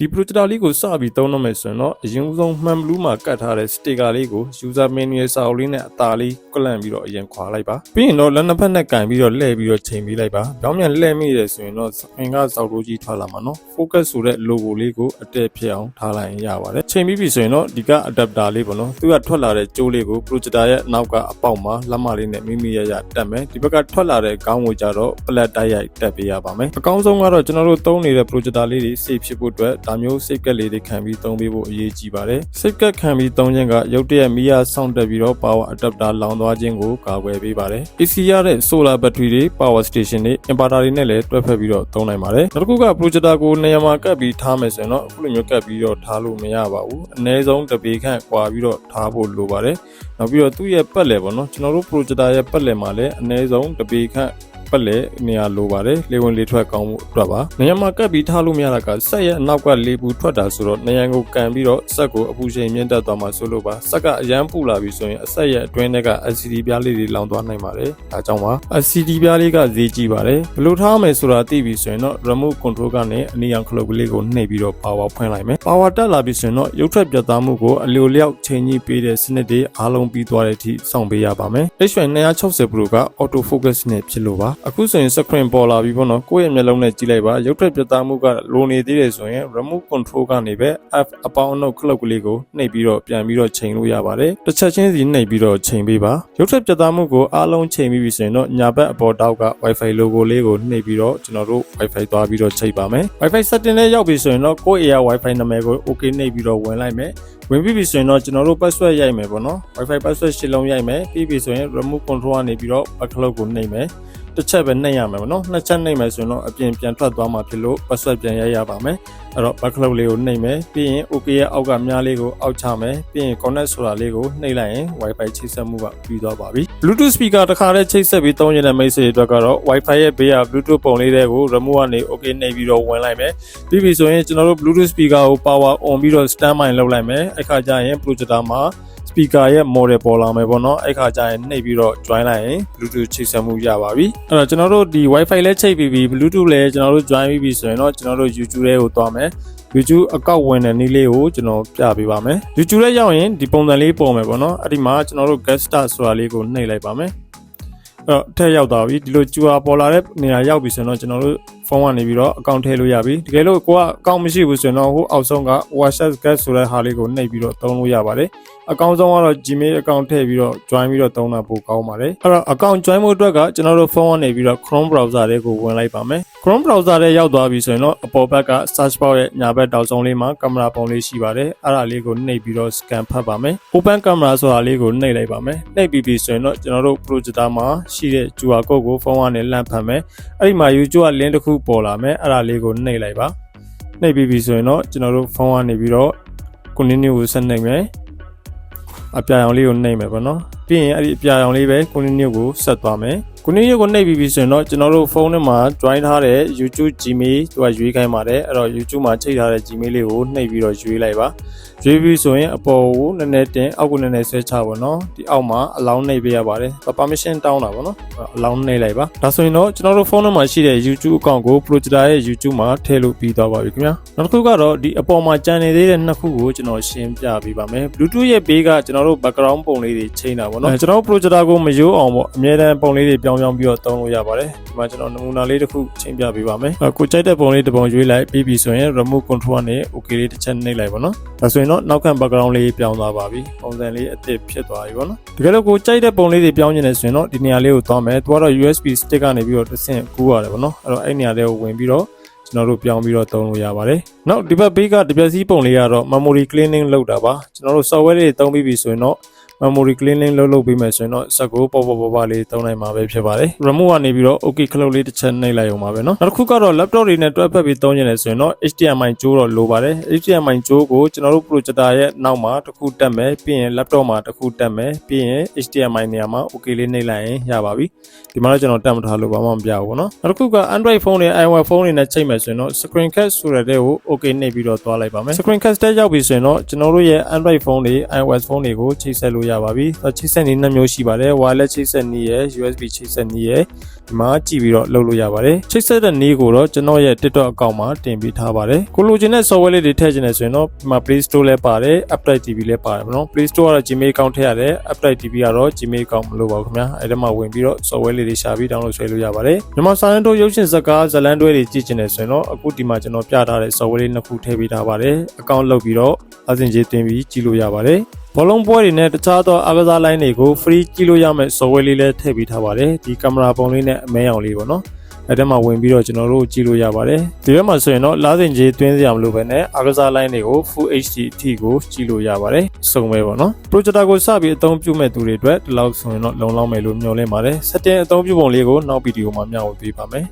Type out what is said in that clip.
ဒီ projector လေးကိုစပြီးသုံးတော့မယ်ဆိုရင်တော့အရင်ဦးဆုံးမှန်ဘလူးမှာကတ်ထားတဲ့ sticker လေးကို user manual စာအုပ်လေးနဲ့အသားလေးကလန့်ပြီးတော့အရင်ခွာလိုက်ပါပြီးရင်တော့လက်နှစ်ဖက်နဲ့ကင်ပြီးတော့လှည့်ပြီးတော့ချိန်ပေးလိုက်ပါကြောင်းမြန်လှည့်မိတယ်ဆိုရင်တော့ screen ကစောက်လို့ကြီးထွက်လာမှာနော် focus ဆိုတဲ့ logo လေးကိုအတက်ဖြစ်အောင်ထားလိုက်ရင်ရပါတယ်ချိန်ပြီးပြီဆိုရင်တော့ဒီက adapter လေးပေါ့နော်သူကထွက်လာတဲ့ကြိုးလေးကို projector ရဲ့အနောက်ကအပေါက်မှာလက်မလေးနဲ့မိမိရရတက်မယ်ဒီဘက်ကထွက်လာတဲ့ခေါင်းကိုကြတော့ plat တိုက်ရိုက်တက်ပေးရပါမယ်အကောင်းဆုံးကတော့ကျွန်တော်တို့သုံးနေတဲ့ projector လေးတွေ save ဖြစ်ဖို့အတွက်ဒါမျိုး save ကက်လေးတွေခံပြီးသုံးပေးဖို့အရေးကြီးပါတယ် save ကက်ခံပြီးသုံးခြင်းကရုပ်တရက်မီးရဆောင်းတက်ပြီးတော့ power adapter လောင်သွားခြင်းကိုကာကွယ်ပေးပါတယ် AC ရတဲ့ solar battery တွေ power station တွေ inverter တွေနဲ့လည်းတွဲဖက်ပြီးတော့သုံးနိုင်ပါတယ်နောက်တစ်ခုက projector ကိုနေရာမှာကပ်ပြီးထားမယ်ဆိုရင်တော့အခုလိုမျိုးကပ်ပြီးတော့ထားလို့မရပါဘူးအနည်းဆုံးတစ်ပေခန့်ကွာပြီးတော့ထားဖို့လိုပါတယ်နောက်ပြီးတော့သူ့ရဲ့ပတ်လည်ပေါ့နော်ကျွန်တော်တို့ projector ရဲ့ပတ်လည်မှာလည်းအနည်းဆုံးတစ်ပေခန့် ပတ်လေနေရာလိုပါတယ်လေဝင်လေထွက်ကောင်းမှုအတွက်ပါနေရာမှာကပ်ပြီးထားလို့မရတာကဆက်ရဲ့အနောက်ကလေပူထွက်တာဆိုတော့နေရာကိုကန်ပြီးတော့ဆက်ကိုအပူချိန်မြင့်တက်သွားမှာဆိုလို့ပါဆက်ကအရန်ပူလာပြီဆိုရင်အဆက်ရဲ့အတွင်းထဲက LCD ပြားလေးတွေလောင်သွားနိုင်ပါတယ်ဒါကြောင့်ပါ LCD ပြားလေးကဈေးကြီးပါတယ်ဘယ်လိုထားမယ်ဆိုတာသိပြီဆိုရင်တော့ remote control ကနေအနီရောင်ခလုတ်ကလေးကိုနှိပ်ပြီးတော့ power ဖွင့်လိုက်မယ် power တက်လာပြီဆိုရင်တော့ရုပ်ထွက်ပြတ်သားမှုကိုအလျိုလျောက်ချိန်ကြီးပေးတဲ့စနစ်တွေအားလုံးပြီးသွားတဲ့အထိစောင့်ပေးရပါမယ် H1 260 Pro က auto focus နဲ့ဖြစ်လို့ပါအခုဆိုရင် screen ပေါ်လာပြီပေါ့နော်ကိုယ့်ရဲ့မျက်လုံးနဲ့ကြည့်လိုက်ပါရုပ်ထွက်ပြတ်သားမှုကလိုနေသေးတယ်ဆိုရင် remote control ကနေပဲ F အပေါင်းအနှုတ်ခလုတ်ကလေးကိုနှိပ်ပြီးတော့ပြန်ပြီးတော့ချိန်လို့ရပါတယ်တစ်ချက်ချင်းစီနှိပ်ပြီးတော့ချိန်ပေးပါရုပ်ထွက်ပြတ်သားမှုကိုအားလုံးချိန်ပြီးပြီဆိုရင်တော့ညာဘက်အပေါ်တောက်က Wi-Fi logo လေးကိုနှိပ်ပြီးတော့ကျွန်တော်တို့ Wi-Fi သွားပြီးတော့ချိန်ပါမယ် Wi-Fi setting နဲ့ရောက်ပြီဆိုရင်တော့ကိုယ့် Air Wi-Fi နာမည်ကို OK နှိပ်ပြီးတော့ဝင်လိုက်မယ်ဝင်ပြီးပြီဆိုရင်တော့ကျွန်တော်တို့ password ရိုက်မယ်ပေါ့နော် Wi-Fi password ရှစ်လုံးရိုက်မယ်ပြီးပြီဆိုရင် remote control ကနေပြီးတော့ backlock ကိုနှိပ်မယ် တစ်ချက်ပဲနှိပ်ရမယ်ပေါ့နော်နှစ်ချက်နှိပ်မယ်ဆိုရင်တော့အပြင်ပြန်ထွက်သွားမှာဖြစ်လို့ password ပြန်ရိုက်ရပါမယ်အဲ့တော့ backlock လေးကိုနှိပ်မယ်ပြီးရင် OK ရဲ့အောက်ကမြားလေးကိုအောက်ချမယ်ပြီးရင် connect ဆိုတာလေးကိုနှိပ်လိုက်ရင် Wi-Fi ချိတ်ဆက်မှုကပြီးသွားပါပြီ Bluetooth speaker တစ်ခါတည်းချိတ်ဆက်ပြီးသုံးရတဲ့ message တွေအတွက်ကတော့ Wi-Fi ရဲ့ဘေးက Bluetooth ပုံလေးတွေကို remote ကနေ OK နှိပ်ပြီးတော့ဝင်လိုက်မယ်ပြီးပြီဆိုရင်ကျွန်တော်တို့ Bluetooth speaker ကို power on ပြီးတော့ standby လုပ်လိုက်မယ်အဲ့ခါကျရင် projector မှာ speaker ရဲ့ model ပေါ်လာမယ်ပေါ့နော်အဲ့ခါကျရင်နှိပ်ပြီးတော့ join လိုက်ရင် bluetooth ချိတ်ဆက်မှုရပါပြီအဲ့တော့ကျွန်တော်တို့ဒီ wifi လည်းချိတ်ပြီးပြီ bluetooth လည်းကျွန်တော်တို့ join ပြီးပြီဆိုရင်တော့ကျွန်တော်တို့ youtube ထဲကိုသွားမယ် YouTube အကောက်ဝင်တဲ့နည်းလေးကိုကျွန်တော်ပြပေးပါမယ် YouTube ထဲရောက်ရင်ဒီပုံစံလေးပေါ်မယ်ပေါ့နော်အဲ့ဒီမှာကျွန်တော်တို့ guest start ဆိုတာလေးကိုနှိပ်လိုက်ပါမယ်အဲ့တော့အထက်ရောက်သွားပြီဒီလို QR ပေါ်လာတဲ့နေရာရောက်ပြီဆိုရင်တော့ကျွန်တော်တို့ဖုန်းကနေပြီးတော့အကောင့်ထည့်လို့ရပြီတကယ်လို့ကိုကအကောင့်မရှိဘူးဆိုရင်တော့ဟိုအောက်ဆုံးက WhatsApp guest ဆိုတဲ့ဟာလေးကိုနှိပ်ပြီးတော့သုံးလို့ရပါတယ် အကောင့်ဆုံးကတော့ Gmail အကောင့်ထည့်ပြီးတော့ join ပြီးတော့သုံးတာပိုကောင်းပါတယ်အဲ့တော့အကောင့် join ဖို့အတွက်ကကျွန်တော်တို့ဖုန်းကနေပြီးတော့ Chrome browser လေးကိုဝင်လိုက်ပါမယ် Chrome browser ထဲရောက်သွားပြီဆိုရင်တော့အပေါ်ဘက်က search bar ရဲ့ညာဘက်တောက်ဆုံးလေးမှာကင်မရာပုံလေးရှိပါတယ်အဲ့ဒါလေးကိုနှိပ်ပြီးတော့ scan ဖတ်ပါမယ် open camera ဆိုတာလေးကိုနှိပ်လိုက်ပါမယ်နှိပ်ပြီးပြီဆိုရင်တော့ကျွန်တော်တို့ projector မှာရှိတဲ့ QR code ကိုဖုန်းကနေလှမ်းဖတ်မယ်အဲ့ဒီမှာ YouTube က link တစ်ခုပေါ်လာမယ်အဲ့ဒါလေးကိုနှိပ်လိုက်ပါနှိပ်ပြီးပြီဆိုရင်တော့ကျွန်တော်တို့ဖုန်းကနေပြီးတော့ continue ကိုဆက်နှိပ်မယ် အပြာရောင်လေးကိုနှိပ်မယ်ပေါ့နော်ပြီးရင်အဲ့ဒီအပြာရောင်လေးပဲ continue ကိုဆက်သွားမယ်ခုနေ့ရုပ်ကိုနှိပ်ပြီးပြီဆိုရင်တော့ကျွန်တော်တို့ဖုန်းထဲမှာ join ထားတဲ့ YouTube Gmail သူကရွေးခိုင်းပါတယ်အဲ့တော့ YouTube မှာချိန်ထားတဲ့ Gmail လေးကိုနှိပ်ပြီးတော့ရွေးလိုက်ပါရွေးပြီးဆိုရင်အပေါ်ကိုနည်းနည်းတင်အောက်ကိုနည်းနည်းဆွဲချပါတော့ဒီအောက်မှာအလောင်းနှိပ်ပေးရပါတယ် permission တောင်းတာပေါ့နော်အလောင်းနှိပ်လိုက်ပါဒါဆိုရင်တော့ကျွန်တော်တို့ဖုန်းထဲမှာရှိတဲ့ YouTube account ကို projector ရဲ့ YouTube မှာထည့်လို့ပြီးသွားပါပြီခင်ဗျာနောက်တစ်ခုကတော့ဒီအပေါ်မှာကြံနေသေးတဲ့နှစ်ခုကိုကျွန်တော်ရှင်းပြပေးပါမယ် Bluetooth ရဲ့ဘေးကကျွန်တော်တို့ background ပုံလေးတွေချိန်တာပေါ့နော်ကျွန်တော်တို့ projector ကိုမရိုးအောင်ပေါ့အမြဲတမ်းပုံလေးတွေပြောင်းပြောင်းပြီးတော့သုံးလို့ရပါတယ်ဒီမှာကျွန်တော်နမူနာလေးတစ်ခုချိန်ပြပေးပါမယ်အခုကြိုက်တဲ့ပုံလေးတစ်ပုံရွေးလိုက်ပြီးပြီဆိုရင် remote control နဲ့ OK လေးတစ်ချက်နှိပ်လိုက်ပါနော်ဒါဆိုရင်တော့နောက်ခံ background လေးပြောင်းသွားပါပြီပုံစံလေးအသစ်ဖြစ်သွားပြီပေါ့နော်တကယ်လို့ကိုကြိုက်တဲ့ပုံလေးတွေပြောင်းနေတယ်ဆိုရင်တော့ဒီနေရာလေးကိုသွားမယ်သူကတော့ USB stick ကနေပြီးတော့တစ်ဆင့်ကူးရတယ်ပေါ့နော်အဲ့တော့အဲ့နေရာလေးကိုဝင်ပြီးတော့ ကျွန်တော်တို့ပြောင်းပြီးတော့သုံးလို့ရပါတယ်။နောက်ဒီဘက်ဘေးကတပြက်စီးပုံလေးကတော့ memory cleaning လုပ်တာပါ။ကျွန်တော်တို့ software တွေသုံးပြီးပြီဆိုရင်တော့ memory cleaning လုပ်လုပ်ပြီးမယ်ဆိုရင်တော့စက်ကိုပေါ့ပေါ့ပေါ့ပေါ့လေးသုံးနိုင်မှာပဲဖြစ်ပါတယ် remote ကနေပြီးတော့ okay ခလုတ်လေးတစ်ချက်နှိပ်လိုက်အောင်ပါပဲเนาะနောက်တစ်ခုကတော့ laptop တွေနဲ့တွဲဖက်ပြီးသုံးနေတယ်ဆိုရင်တော့ HDMI ကြိုးတော့လိုပါတယ် HDMI ကြိုးကိုကျွန်တော်တို့ projector ရဲ့နောက်မှာတစ်ခုတက်မယ်ပြီးရင် laptop မှာတစ်ခုတက်မယ်ပြီးရင် HDMI နေရာမှာ okay လေးနှိပ်လိုက်ရင်ရပါပြီဒီမှာတော့ကျွန်တော်တက်မထားလို့ဘာမှမပြဘူးပေါ့နော်နောက်တစ်ခုက Android phone တွေ iOS phone တွေနဲ့ချိန်မယ် ်ဆိုရင်တော့ screen cast ဆိုတဲ့တဲ့ကို okay နှိပ်ပြီးတော့သွားလိုက်ပါမယ် screen cast တက်ရောက်ပြီဆိုရင်တော့ကျွန်တော်တို့ရဲ့ Android phone တွေ iOS phone တွေကိုချိတ်ဆက်လို့ရပါပြီချိတ်ဆက်နည်းနှစ်မျိုးရှိပါတယ် wireless ချိတ်ဆက်နည်းရယ် USB ချိတ်ဆက်နည်းရယ် ဒီမှာကြည့်ပြီးတော့လုပ်လို့ရပါတယ်ချိတ်ဆက်တဲ့နည်းကိုတော့ကျွန်တော်ရဲ့ TikTok အကောင့်မှာတင်ပေးထားပါတယ်ကိုလိုချင်တဲ့ software လေးတွေထည့်ချင်တယ်ဆိုရင်တော့ဒီမှာ Play Store လည်းပါတယ် Apple TV လည်းပါတယ်ဗောနော် Play Store ကတော့ Gmail account ထည့်ရတယ် Apple TV ကတော့ Gmail account မလိုပါဘူးခင်ဗျာအဲဒီမှာဝင်ပြီးတော့ software လေးတွေရှာပြီး download ဆွဲလို့ရပါတယ်မြန်မာစာရင်းတို့ရုပ်ရှင်ဇာတ်ကားဇာတ်လမ်းတွဲတွေကြည့်ချင်တယ်ဆိုရင်တော့အခုဒီမှာကျွန်တော်ပြထားတဲ့ software လေးနှစ်ခုထည့်ပေးထားပါတယ် account လုပ်ပြီးတော့အဆင်ကြေးတင်ပြီးကြည့်လို့ရပါတယ် ဘောလုံးပွဲတွေနဲ့တခြားသောအားကစားလိုင်းတွေကို free ကြည့်လို့ရမယ့် software လေးလည်းထည့်ပေးထားပါတယ်ဒီကင်မရာပုံလေးနဲ့အမဲရောင်လေးပေါ့နော်အဲ့ဒါမှဝင်ပြီးတော့ကျွန်တော်တို့ကြည့်လို့ရပါတယ်ဒီဘက်မှာဆိုရင်တော့လားစင်ကြီးတွင်းစရာမလိုပဲနဲ့အားကစားလိုင်းတွေကို full HD အထိကိုကြည့်လို့ရပါတယ်စုံပဲပေါ့နော် projector ကိုစပြီးအသုံးပြုမဲ့သူတွေအတွက်ဒီလောက်ဆိုရင်တော့လုံလောက်မယ်လို့မျှော်လင့်ပါတယ် setting အသုံးပြုပုံလေးကိုနောက်ဗီဒီယိုမှာမျှဝေပေးပါမယ်